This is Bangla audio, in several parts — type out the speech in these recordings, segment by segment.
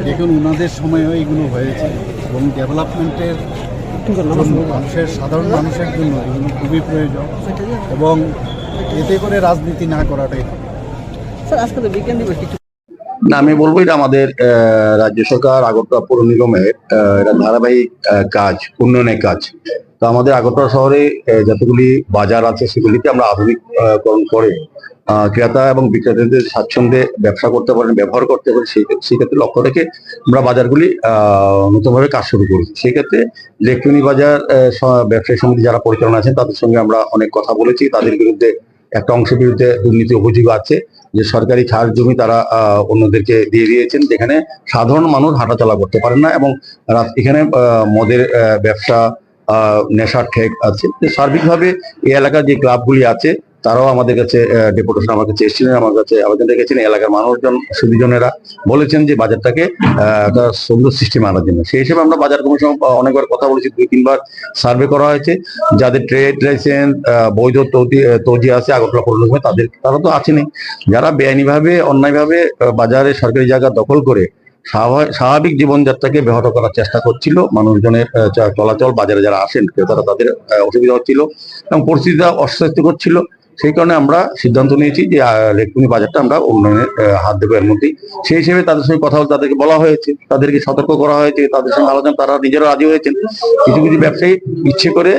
দেখুন ওনাদের সময়ও এগুলো হয়েছে এবং ডেভেলপমেন্টের মানুষের সাধারণ মানুষের জন্য এগুলো খুবই প্রয়োজন এবং এতে করে রাজনীতি না করাটাই না আমি বলব এটা আমাদের রাজ্য সরকার আগরতলা পৌর নিগমের এটা ধারাবাহিক কাজ উন্নয়নের কাজ। তো আমাদের আগরতলা শহরে যতগুলি বাজার আছে সেগুলিতে আমরা আধুনিকরণ করে ক্রেতা এবং বিক্রেতাদের স্বাচ্ছন্দ্যে ব্যবসা করতে পারেন, ব্যবহার করতে পারেন, সেই সেই ক্ষেত্রে লক্ষ্য রেখে আমরা বাজারগুলি নতুনভাবে কাজ শুরু করেছি। সেই ক্ষেত্রে ইলেকট্রনিক বাজার ব্যবসায়ী সমিতি যারা পরিচালনা আছেন, তাদের সঙ্গে আমরা অনেক কথা বলেছি। তাদের বিরুদ্ধে একটা অংশের বিরুদ্ধে দুর্নীতি অভিযোগ আছে যে সরকারি খাস জমি তারা অন্যদেরকে দিয়ে দিয়েছেন, যেখানে সাধারণ মানুষ হাঁটাচলা করতে পারেন না এবং এখানে মদের ব্যবসা নেশার ঠেক আছে। সার্বিকভাবে এই এলাকার যে ক্লাবগুলি আছে তারাও আমাদের কাছে ডেপুটেশন আমার কাছে এসেছিলেন আমার কাছে আবেদন রেখেছেন এলাকার মানুষজন, সুদীজনেরা বলেছেন যে বাজারটাকে একটা সুন্দর সিস্টেম আনার জন্য। সেই হিসেবে আমরা বাজার কমিশন অনেকবার কথা বলেছি, দুই, তিনবার সার্ভে করা হয়েছে। যাদের ট্রেড লাইসেন্স বৈধ তৌজি আছে, আগরতলা পৌর নিগমে তাদের, তারা তো আছেনই যারা বেআইনিভাবে, অন্যায়ভাবে বাজারে সরকারি জায়গা দখল করে স্বাভা- স্বাভাবিক জীবনযাত্রাকে ব্যাহত করার চেষ্টা করছিল, মানুষজনের চলাচল, বাজারে যারা আসেন ক্রেতারা তাদের অসুবিধা হচ্ছিল এবং পরিস্থিতিটা অস্বাস্থ্যকর ছিল। সেই কারণে আমরা সিদ্ধান্ত নিয়েছি যে ইলেকট্রনিক বাজারটা আমরা উন্নয়নের হাত দেবো এর মধ্যেই। সেই হিসেবে তাদের সঙ্গে কথা তাদেরকে বলা হয়েছে, তাদেরকে সতর্ক করা হয়েছে, তাদের সঙ্গে আলোচনা, তারা নিজেরা রাজি হয়েছেন। কিছু কিছু ব্যবসায়ী ইচ্ছে করে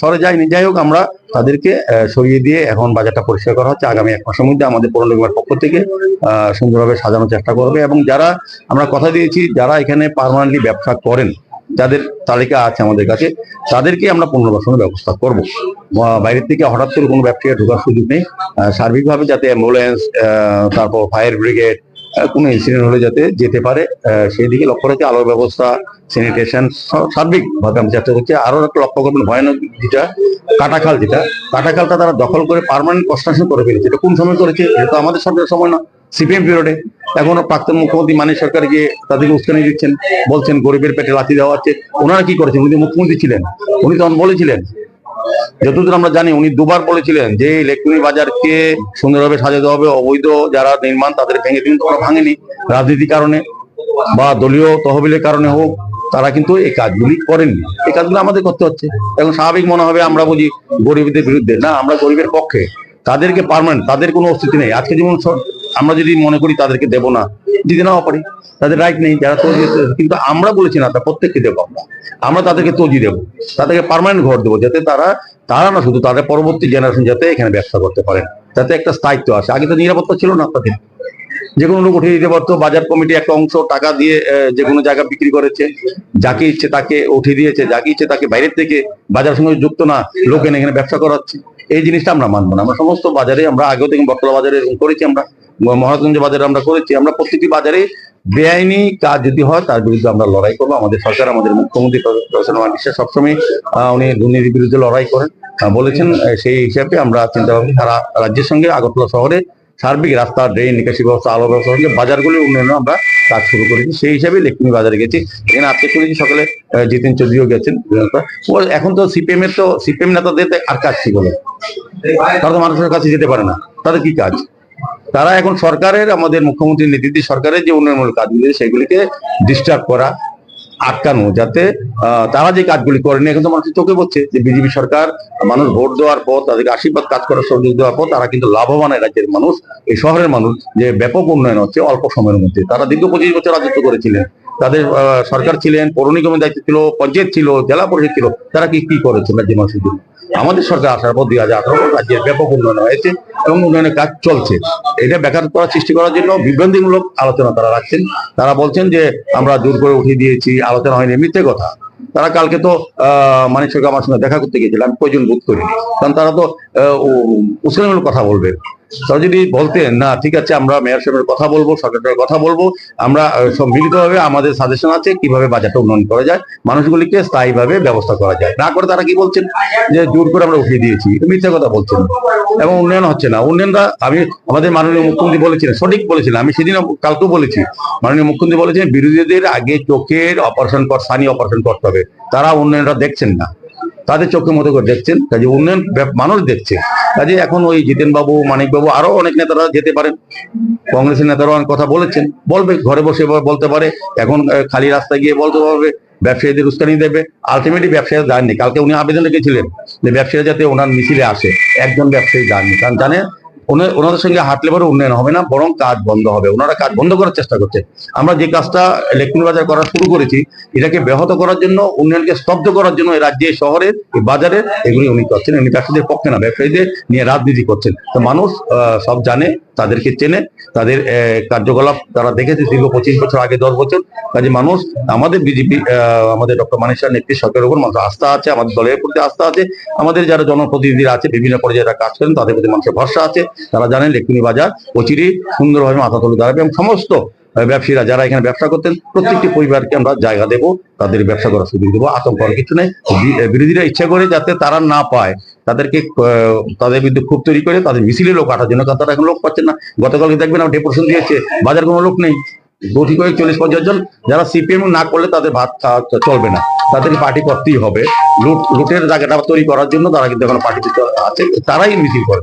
সরে যায়নি। যাই হোক, আমরা তাদেরকে সরিয়ে দিয়ে এখন বাজারটা পরিষ্কার করা হচ্ছে। আগামী এক মাসের মধ্যে আমাদের পৌর পক্ষ থেকে সুন্দরভাবে সাজানোর চেষ্টা করবে। এবং যারা আমরা কথা দিয়েছি, যারা এখানে পার্মানেন্টলি ব্যবসা করেন যাদের তালিকা আছে আমাদের কাছে, তাদেরকে আমরা পুনর্বাসনের ব্যবস্থা করব। বাইরের থেকে হঠাৎ করে কোনো ব্যবসায়ী ঢোকার সুযোগ নেই। সার্বিকভাবে যাতে অ্যাম্বুলেন্স তারপর ফায়ার ব্রিগেড কোনো ইনসিডেন্ট হলে যাতে যেতে পারে। সেই দিকে লক্ষ্য রেখে আলোর ব্যবস্থা স্যানিটেশন সার্বিকভাবে আমরা চেষ্টা করছি। আরও একটা লক্ষ্য করবেন, ভয়ানক যেটা, কাটাখাল যেটা, কাটাখালটা তারা দখল করে পার্মানেন্ট কনস্ট্রাকশন করে ফেলেছে। এটা কোন সময় করেছে? এটা তো আমাদের সরকারের সময় না। সিপিএম পিরিয়ডে এখনও প্রাক্তন মুখ্যমন্ত্রী মানিক সরকার গিয়ে তাদেরকে উস্কানি দিচ্ছেন, বলছেন, গরিবের পেটে লাথি দেওয়া হচ্ছে। ওনারা কি করেছেন? উনি মুখ্যমন্ত্রী ছিলেন। উনি তখন বলেছিলেন, যতদূর আমরা জানি, উনি দুবার বলেছিলেন যে ইলেকট্রনিক বাজারকে সুন্দরভাবে সাজাতে হবে, অবৈধ যারা নির্মাণ তাদের ভেঙে দিন ওরা ভাঙেনি। রাজনীতির কারণে বা দলীয় তহবিলের কারণে হোক, তারা কিন্তু এই কাজগুলি করেননি। এই কাজগুলো আমাদের করতে হচ্ছে। এখন স্বাভাবিক মনে হবে, আমরা বুঝি গরিবদের বিরুদ্ধে। না, আমরা গরিবের পক্ষে। তাদেরকে পারমানেন্ট তাদের কোনো অস্তিত্ব নেই। আজকে যেমন আমরা যদি মনে করি তাদেরকে দেবো না দিতে নাও পারি, তাদের রাইট নেই, যারা তৈরি কিন্তু আমরা বলেছি না প্রত্যেককে দেবো আমরা। আমরা তাদেরকে তজি দেবো, তাদেরকে পার্মানেন্ট ঘর দেবো, যাতে তারা তারা না শুধু তাদের পরবর্তী জেনারেশন যাতে এখানে ব্যবসা করতে পারেন যাতে একটা স্থায়িত্ব আসে। আগে তো নিরাপত্তা ছিল না তাদের যে কোনো লোক উঠিয়ে দিতে পারতো, বাজার কমিটি একটা অংশ টাকা দিয়ে যে কোনো জায়গা বিক্রি করেছে, যাকে ইচ্ছে তাকে উঠিয়ে দিয়েছে, যাকে ইচ্ছে তাকে বাইরের থেকে বাজার সঙ্গে যুক্ত না, লোক এনে এখানে ব্যবসা করাচ্ছে। এই জিনিসটা আমরা মানবো না। আমরা সমস্ত বাজারে আমরা আগেও থেকে বটতলা বাজারে করেছি আমরা। মহারাজগঞ্জ বাজারে আমরা করেছি, আমরা প্রত্যেকটি বাজারে বেআইনি কাজ যদি হয়, তার বিরুদ্ধে আমরা লড়াই করব। আমাদের সরকার, আমাদের মুখ্যমন্ত্রী সবসময় উনি দুর্নীতির বিরুদ্ধে লড়াই করেন। বলেছেন সেই হিসাবে আমরা চিন্তা ভাবনা সারা রাজ্যের সঙ্গে আগরতলা শহরে সার্বিক রাস্তা, ড্রেন নিকাশি ব্যবস্থা, আলো ব্যবস্থা সঙ্গে বাজারগুলি উন্নয়নে আমরা কাজ শুরু করেছি। সেই হিসাবে লক্ষ্মী বাজারে গেছি। এখানে আজকে শুনেছি সকালে জিতেন চৌধুরীও গেছেন। এখন তো সিপিএম এর তো, সিপিএম নেতাদের আর কাজ কি বলে? তারা তো মানুষের কাছে যেতে পারে না। তাদের কি কাজ? তারা এখন সরকারের, আমাদের মুখ্যমন্ত্রীর নেতৃত্বে সরকারের যে উন্নয়নমূলক কাজগুলি সেগুলিকে ডিস্টার্ব করা, আটকানো, যাতে তারা যে কাজগুলি করেনি, এখন তো মানুষের চোখে পড়ছে যে বিজেপি সরকার মানুষ ভোট দেওয়ার পর, তাদেরকে আশীর্বাদ কাজ করার সুযোগ দেওয়ার পর, তারা কিন্তু লাভবান রাজ্যের মানুষ, এই শহরের মানুষ, যে ব্যাপক উন্নয়ন হচ্ছে অল্প সময়ের মধ্যে। তারা দীর্ঘ পঁচিশ বছর রাজত্ব করেছিলেন। তাদের সরকার ছিলেন, পৌর নিগমের দায়িত্ব ছিল, পঞ্চায়েত ছিল, জেলা পরিষদ ছিল, তারা কি কি করেছেন রাজ্য মানুষের জন্য আমাদের সরকার আসার পর দুই হাজার আঠারো রাজ্যের ব্যাপক উন্নয়ন হয়েছে এবং উন্নয়নের কাজ চলছে। এটা ব্যাঘাত করার সৃষ্টি করার জন্য বিভ্রান্তিমূলক আলোচনা তারা রাখছেন। তারা বলছেন যে, আমরা দূর করে উঠিয়ে দিয়েছি, আলোচনা হয়নি, মিথ্যে কথা। তারা কালকে তো মানিক সরকার আমার সঙ্গে দেখা করতে গিয়েছিল আমি প্রয়োজন বোধ করিনি কারণ তারা তো উসলামূলক কথা বলবেন তারা যদি বলতেন না ঠিক আছে আমরা মেয়র সাহেবের কথা বলব সরকারের কথা বলব আমরা আহ, সব মিলিতভাবে আমাদের সাজেশন আছে কীভাবে বাজারটা উন্নয়ন করা যায় মানুষগুলিকে স্থায়ীভাবে ব্যবস্থা করা যায়। না করে তারা কি বলছেন? যে জোর করে আমরা উঠিয়ে দিয়েছি। মিথ্যা কথা বলছেন। এবং উন্নয়ন হচ্ছে না। উন্নয়নটা আমি আমাদের মাননীয় মুখ্যমন্ত্রী বলেছিলেন, সঠিক বলেছিলেন। আমি সেদিন কালকেও বলেছি, মাননীয় মুখ্যমন্ত্রী বলেছেন, বিরোধীদের আগে চোখের অপারেশন কর সানি অপারেশন করতে হবে। তারা উন্নয়নটা দেখছেন না। তাদের চোখের মতো করে দেখছেন, কাজে উন্নয়ন মানুষ দেখছে। কাজে এখন ওই জিতেন বাবু মানিক আরও অনেক নেতারা যেতে পারেন। কংগ্রেসের নেতারা অনেক কথা বলেছেন। বলবে, ঘরে বসে বলতে পারে। এখন খালি রাস্তায় গিয়ে বলতে পারবে। ব্যবসায়ীদের উস্কানি দেবে। আলটিমেটলি ব্যবসায়ীরা যাননি। কালকে উনি আবেদন রেখেছিলেন যে ব্যবসায়ীরা যাতে ওনার মিছিলে আসে। একজন ব্যবসায়ী যাননি। কারণ জানে ওনা- ওনাদের সঙ্গে হাঁটলে পরে উন্নয়ন হবে না, বরং কাজ বন্ধ হবে। ওনারা কাজ বন্ধ করার চেষ্টা করছে। আমরা যে কাজটা ইলেকট্রনিক বাজার করা শুরু করেছি, এটাকে ব্যাহত করার জন্য, উন্নয়নকে স্তব্ধ করার জন্য এই রাজ্যে, শহরে, এই বাজারে এগুলি উনি করছেন। উনি ব্যবসায়ীদের পক্ষে না, ব্যবসায়ীদের নিয়ে রাজনীতি করছেন। তো মানুষ সব জানে, তাদেরকে চেনে, তাদের কার্যকলাপ তারা দেখেছে দীর্ঘ পঁচিশ বছর, আগে দশ বছর। কাজে মানুষ, আমাদের বিজেপি আমাদের ডক্টর মানিসার নেত্রী সরকারের উপর মানুষ আস্থা আছে, আমাদের দলের প্রতি আস্থা আছে। আমাদের যারা জনপ্রতিনিধিরা আছে, বিভিন্ন পর্যায়ে কাজ করেন, তাদের প্রতি মানুষের ভরসা আছে। তারা জানেন লেখনি বাজার অচিরেই সুন্দরভাবে মাথা তুলে দাঁড়াবে এবং সমস্ত ব্যবসায়ীরা যারা এখানে ব্যবসা করতেন, প্রত্যেকটি পরিবারকে আমরা জায়গা দেবো, তাদের ব্যবসা করার সুযোগ দেবো, আতঙ্ক কিছু নেই। বিরোধীরা ইচ্ছা করে যাতে তারা না পায়, তাদেরকে তাদের বিরুদ্ধে ক্ষোভ তৈরি করে, তাদের মিছিলে লোক আটার জন্য তারা এখন লোক পাচ্ছেন না। গতকালকে দেখবেন আমার ডেপুটেশন দিয়েছে, বাজার কোনো লোক নেই। গতি করে চল্লিশ, পঞ্চাশ জন, যারা সিপিএম না করলে তাদের ভাত চলবে না। তাদেরকে পার্টি করতেই হবে। লুট, লুটের জায়গাটা তৈরি করার জন্য তারা কিন্তু এখন পার্টি আছে, তারাই মিছিল করে